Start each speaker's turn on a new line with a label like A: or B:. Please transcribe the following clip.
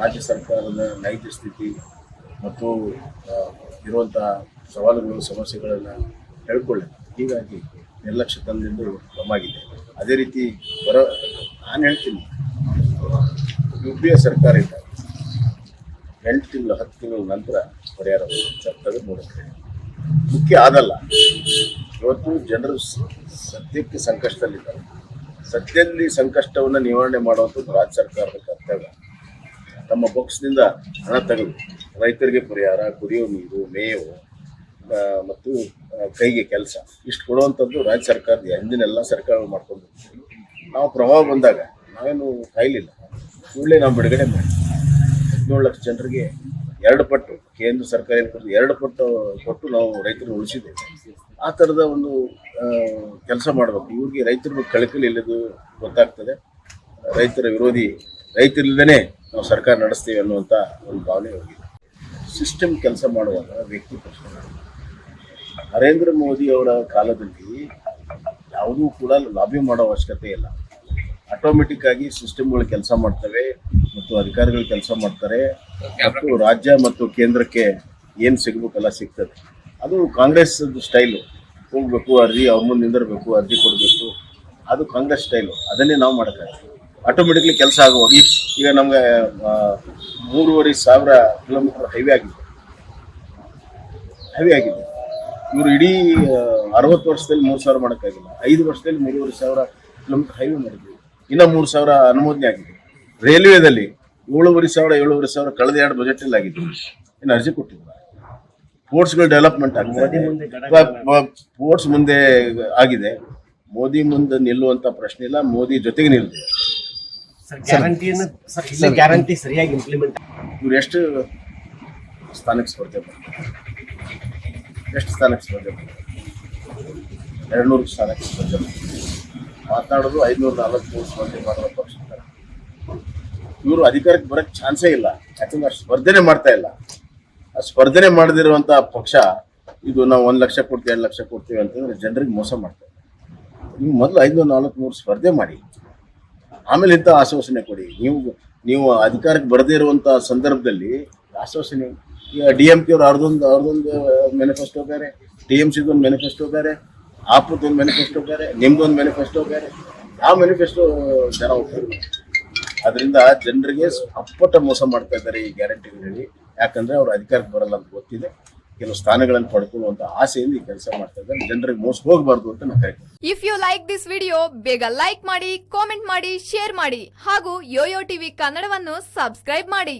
A: ರಾಜ್ಯ ಸರ್ಕಾರದ ನೈಜ ಸ್ಥಿತಿ ಮತ್ತು ಇರುವಂತಹ ಸವಾಲುಗಳು, ಸಮಸ್ಯೆಗಳನ್ನು ಹೇಳ್ಕೊಳ್ಳಿ. ಹೀಗಾಗಿ ನಿರ್ಲಕ್ಷ್ಯ ತಂದಿದ್ದು ನಮ್ಮಾಗಿದೆ ಅದೇ ರೀತಿ ಬರ, ನಾನು ಹೇಳ್ತೀನಿ. ಯು ಪಿ ಎ ಸರ್ಕಾರ ಇದ್ದಾಗ ಎಂಟು ತಿಂಗಳು, ಹತ್ತು ತಿಂಗಳ ನಂತರ ಪರಿಹಾರ ಸರ್ಕಾರ ನೋಡುತ್ತೆ ಮುಖ್ಯ ಆಗಲ್ಲ ಇವತ್ತು ಜನರು ಸದ್ಯಕ್ಕೆ ಸಂಕಷ್ಟದಲ್ಲಿದ್ದಾರೆ. ಸದ್ಯದಲ್ಲಿ ಸಂಕಷ್ಟವನ್ನು ನಿವಾರಣೆ ಮಾಡುವಂಥದ್ದು ರಾಜ್ಯ ಸರ್ಕಾರದ ಕರ್ತವ್ಯ. ತಮ್ಮ ಬಾಕ್ಸ್ನಿಂದ ಹಣ ತೆಗೆದು. ರೈತರಿಗೆ ಪರಿಹಾರ, ಕುಡಿಯೋ ನೀರು, ಮೇವು ಮತ್ತು ಕೈಗೆ ಕೆಲಸ. ಇಷ್ಟು ಕೊಡುವಂಥದ್ದು ರಾಜ್ಯ ಸರ್ಕಾರದ ಹಿಂದಿನೆಲ್ಲ ಸರ್ಕಾರಗಳು ಮಾಡ್ಕೊಂಡು ನಾವು ಪ್ರಭಾವ ಬಂದಾಗ ನಾವೇನು ಕಾಯಲಿಲ್ಲ. ಕೂಡಲೇ ನಾವು ಬಿಡುಗಡೆ ಮಾಡಿ. ಹದಿನೇಳು ಲಕ್ಷ ಜನರಿಗೆ ಎರಡು ಪಟ್ಟು, ಕೇಂದ್ರ ಸರ್ಕಾರ ಏನು ಕೊಟ್ಟು ಎರಡು ಪಟ್ಟು, ಕೊಟ್ಟು ನಾವು ರೈತರು ಉಳಿಸಿದ್ದೇವೆ. ಆ ಥರದ ಒಂದು ಕೆಲಸ ಮಾಡಬೇಕು. ಇವ್ರಿಗೆ ರೈತರ ಕಳಕಳಿ ಇಲ್ಲದು ಗೊತ್ತಾಗ್ತದೆ. ರೈತರ ವಿರೋಧಿ ರೈತರಿಲ್ಲದೇ ನಾವು ಸರ್ಕಾರ ನಡೆಸ್ತೀವಿ ಅನ್ನುವಂಥ ಒಂದು ಭಾವನೆ ಹೋಗಿದೆ ಸಿಸ್ಟಮ್ ಕೆಲಸ ಮಾಡುವಾಗ ವ್ಯಕ್ತಿ ಪ್ರಶ್ನೆ. ನರೇಂದ್ರ ಮೋದಿ ಅವರ ಕಾಲದಲ್ಲಿ ಯಾವುದೂ ಕೂಡ ಲಾಬಿ ಮಾಡೋ ಅವಶ್ಯಕತೆ ಇಲ್ಲ. ಆಟೋಮೆಟಿಕ್ ಆಗಿ ಸಿಸ್ಟಮ್ಗಳು ಕೆಲಸ ಮಾಡ್ತವೆ ಮತ್ತು ಅಧಿಕಾರಿಗಳು ಕೆಲಸ ಮಾಡ್ತಾರೆ ಮತ್ತು ರಾಜ್ಯ ಮತ್ತು ಕೇಂದ್ರಕ್ಕೆ ಏನು ಸಿಗಬೇಕಲ್ಲ ಸಿಗ್ತದೆ. ಅದು ಕಾಂಗ್ರೆಸ್ ಸ್ಟೈಲು ಹೋಗ್ಬೇಕು, ಅರ್ಜಿ ಅವ್ರ ಮುಂದೆ ನಿಂದಿರಬೇಕು, ಅರ್ಜಿ ಕೊಡಬೇಕು. ಅದು ಕಾಂಗ್ರೆಸ್ ಸ್ಟೈಲು ಅದನ್ನೇ ನಾವು ಮಾಡೋಕ್ಕಾಗಲ್ಲ ಆಟೋಮೆಟಿಕ್ಲಿ ಕೆಲಸ ಆಗುವಾಗ. ಈಗ ನಮಗೆ ಮೂರುವರೆ ಸಾವಿರ ಕಿಲೋಮೀಟರ್ ಹೈವೇ ಆಗಿದೆ. ಹೈವೇ ಆಗಿದೆ. ಇವರು ಇಡೀ ಅರವತ್ತು ವರ್ಷದಲ್ಲಿ ಮೂರು ಸಾವಿರ ಮಾಡೋಕ್ಕಾಗಿಲ್ಲ ಐದು ವರ್ಷದಲ್ಲಿ ಮೂರುವರೆ ಸಾವಿರ ಕಿಲೋಮೀಟರ್ ಹೈವೇ ಮಾಡಿದ್ವಿ. ಇನ್ನೂ ಮೂರು ಸಾವಿರ ಅನುಮೋದನೆ ಆಗಿದೆ. ರೈಲ್ವೆದಲ್ಲಿ ಏಳುವರೆ ಸಾವಿರ ಏಳುವರೆ ಸಾವಿರ ಕಳೆದ ಎರಡು ಬಜೆಟಲ್ಲಿ ಆಗಿದೆ ಇನ್ನು ಅರ್ಜಿ ಕೊಟ್ಟಿಲ್ಲ. ಸ್ಪೋರ್ಟ್ಸ್ಗಳು ಡೆವಲಪ್ಮೆಂಟ್ ಆಗಿದೆ. ಪೋರ್ಟ್ಸ್ ಮುಂದೆ ಆಗಿದೆ. ಮೋದಿ ಮುಂದೆ ನಿಲ್ಲುವಂಥ ಪ್ರಶ್ನೆ ಇಲ್ಲ. ಮೋದಿ ಜೊತೆಗೆ ನಿಲ್ತದೆ
B: ಸರ್ ಗ್ಯಾರಂಟಿ ಸರಿಯಾಗಿ ಇಂಪ್ಲಿಮೆಂಟ್
A: ಇವ್ರು ಎಷ್ಟು ಸ್ಥಾನಕ್ಕೆ ಸ್ಪರ್ಧೆ ಎಷ್ಟು ಸ್ಥಾನಕ್ಕೆ ಸ್ಪರ್ಧೆ ಎರಡು ನೂರು ಸ್ಥಾನಕ್ಕೆ ಸ್ಪರ್ಧೆ ಮಾತಾಡೋದು ಐದುನೂರ ನಲವತ್ಮೂರು ಸ್ಪರ್ಧೆ ಮಾಡೋ ಪಕ್ಷ ಇವರು ಅಧಿಕಾರಕ್ಕೆ ಬರೋಕ್ಕೆ ಚಾನ್ಸೇ ಇಲ್ಲ. ಯಾಕಂದ್ರೆ ಸ್ಪರ್ಧೆನೇ ಮಾಡ್ತಾ ಇಲ್ಲ. ಆ ಸ್ಪರ್ಧೆನೆ ಮಾಡದಿರುವಂಥ ಪಕ್ಷ ಇದು ನಾವು ಒಂದು ಲಕ್ಷ ಕೊಡ್ತೀವಿ ಎರಡು ಲಕ್ಷ ಕೊಡ್ತೀವಿ ಅಂತಂದ್ರೆ ಜನರಿಗೆ ಮೋಸ ಮಾಡ್ತಾರೆ ನೀವು ಮೊದಲು ಐದುನೂರ ಮೂರು ಸ್ಪರ್ಧೆ ಮಾಡಿ. ಆಮೇಲೆ ಇಂಥ ಆಶ್ವಾಸನೆ ಕೊಡಿ. ನೀವು ನೀವು ಅಧಿಕಾರಕ್ಕೆ ಬರದೇ ಇರುವಂಥ ಸಂದರ್ಭದಲ್ಲಿ ಆಶ್ವಾಸನೆ. ಈಗ ಡಿ ಎಂ ಕೆ ಅವ್ರು ಅವ್ರದೊಂದು ಅವ್ರದೊಂದು ಮ್ಯಾನಿಫೆಸ್ಟೋ ಬೇರೆ ಟಿ ಎಂ ಸಿದೊಂದು ಮ್ಯಾನಿಫೆಸ್ಟೋ ಬೇರೆ ಆಪದೊಂದು ಮ್ಯಾನಿಫೆಸ್ಟೋ ಬೇರೆ ನಿಮ್ದೊಂದು ಮ್ಯಾನಿಫೆಸ್ಟೋ ಬೇರೆ ಯಾವ ಮ್ಯಾನಿಫೆಸ್ಟೋ ಜನ ಹೋಗ್ತಾರೆ ಅದರಿಂದ ಜನರಿಗೆ ಅಪ್ಪಟ ಮೋಸ ಮಾಡ್ತಾ ಇದ್ದಾರೆ ಈ ಗ್ಯಾರಂಟಿಗಳಲ್ಲಿ ಯಾಕಂದ್ರೆ ಅವ್ರು ಅಧಿಕಾರಕ್ಕೆ ಬರಲ್ಲ ಅಂತ ಗೊತ್ತಿದೆ. ಕೆಲವು ಸ್ಥಾನಗಳನ್ನು ಪಡ್ಕೊಳ್ಳುವಂತ ಆಸೆಯಿಂದ ಈ ಕೆಲಸ ಮಾಡ್ತಾ ಇದ್ದಾರೆ. ಜನರಿಗೆ ಮೋಸ ಹೋಗಬಾರ್ದು ಅಂತ ನಾನು correct
C: if you like this video ಬೇಗ ಲೈಕ್ ಮಾಡಿ ಕಾಮೆಂಟ್ ಮಾಡಿ ಶೇರ್ ಮಾಡಿ ಹಾಗೂ ಯೋಯೋ ಟಿವಿ ಕನ್ನಡವನ್ನು ಸಬ್ಸ್ಕ್ರೈಬ್ ಮಾಡಿ.